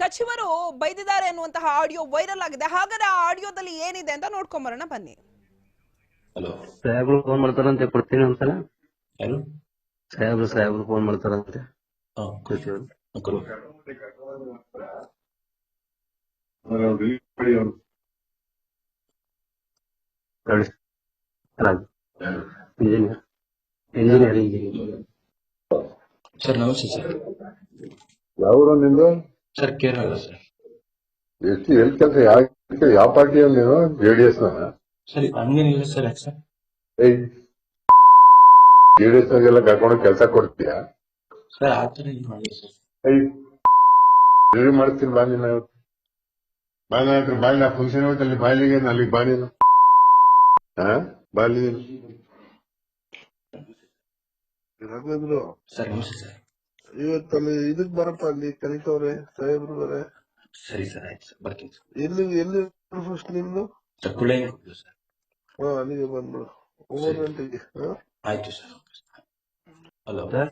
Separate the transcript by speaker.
Speaker 1: ಸಚಿವರು ಬೈದಿದ್ದಾರೆ ಅನ್ನುವಂತಹ audio viral ಆಗಿದೆ. ಹಾಗಾದ್ರೆ ಆ ಆಡಿಯೋದಲ್ಲಿ ಏನಿದೆ ಅಂತ ನೋಡ್ಕೊಂಬರೋಣ ಬನ್ನಿ.
Speaker 2: ಹಲೋ.
Speaker 3: ಸಾಹೇಬ್ರು ಫೋನ್ ಮಾಡ್ತಾರಂತೆ ಕೊಡ್ತೀನಿ ಒಂದ್ಸಲ.
Speaker 2: ಯಾರು?
Speaker 3: ಸಾಹೇಬ್ರು ಸಾಹೇಬ್ರು ಫೋನ್ ಮಾಡ್ತಾರಂತೆ.
Speaker 2: ಹಾ.
Speaker 3: ಕೊಡ್ತೀವಿ.
Speaker 2: ಕೊಡು.
Speaker 3: ಕಳಿಸಿ ಇಂಜಿನಿಯರ್ ಇಂಜಿನಿಯರಿಂಗ್
Speaker 2: ಸರ್ ನಮಸ್ತೆ ಸರ್.
Speaker 4: ಯಾವ ನಿಂದು?
Speaker 2: Sir Kerala sir.
Speaker 4: ಎಲ್ ಎಲ್ಲಿ ಕೆಲಸ ಯಾವ ಯಾವ ಪಾರ್ಟಿ ನೀನು ಜೆಡಿಎಸ್ನ
Speaker 2: ಸರಿ ಹಂಗೇನಿಲ್ಲ ಸರ್ ಯಾಕೆ ಸರ್?
Speaker 4: ಜೆಡಿಎಸ್ ನಾಗೆಲ್ಲ ಕರ್ಕೊಂಡು ಕೆಲಸ ಕೊಡ್ತೀಯಾ?
Speaker 2: ಸರ್ ಆ ಥರ ಏನು ಮಾಡಿಲ್ಲ ಸರ್.
Speaker 4: ಏಯ್ ಮಾಡ್ತೀನಿ ಬಾ ನೀನು. ಇವತ್ತು ಬಾ ನನ್ನ ಹತ್ರ ಬಾ ನಾ ಫಂಕ್ಷನ್ ಹೋಯ್ತು ಅಲ್ಲಿ ಅಲ್ಲಿಗೆ ಬಾ ನೀನು. ಹಾ ಬಾಲಿ
Speaker 5: ರಾಘವೇಂದ್ರ
Speaker 2: ಸರ್ ನಮಸ್ತೆ ಸರ್.
Speaker 5: ಇವತ್ತಲ್ಲಿ ಇದಕ್ ಬರಪ್ಪ ಅಲ್ಲಿ ಕಲಿತವ್ರೆ ಸಾಹೇಬ್ರು ಬರ.
Speaker 2: ಸರಿ ಸರ್ ಆಯ್ತು ಸರ್ ಬರ್ತೀನಿ ಸರ್.
Speaker 5: ಎಲ್ಲಿ ಎಲ್ಲಿ ಫಸ್ಟ್ ನಿಮ್ದು?
Speaker 2: ಸರ್
Speaker 5: ಹಾ ಅಲ್ಲಿಗೆ ಬಂದ್ಬಿಡು. ಒಂಬತ್ತು ಗಂಟೆಗೆ ಹಾ?
Speaker 2: ಆಯ್ತು ಸರ್. Hello
Speaker 3: sir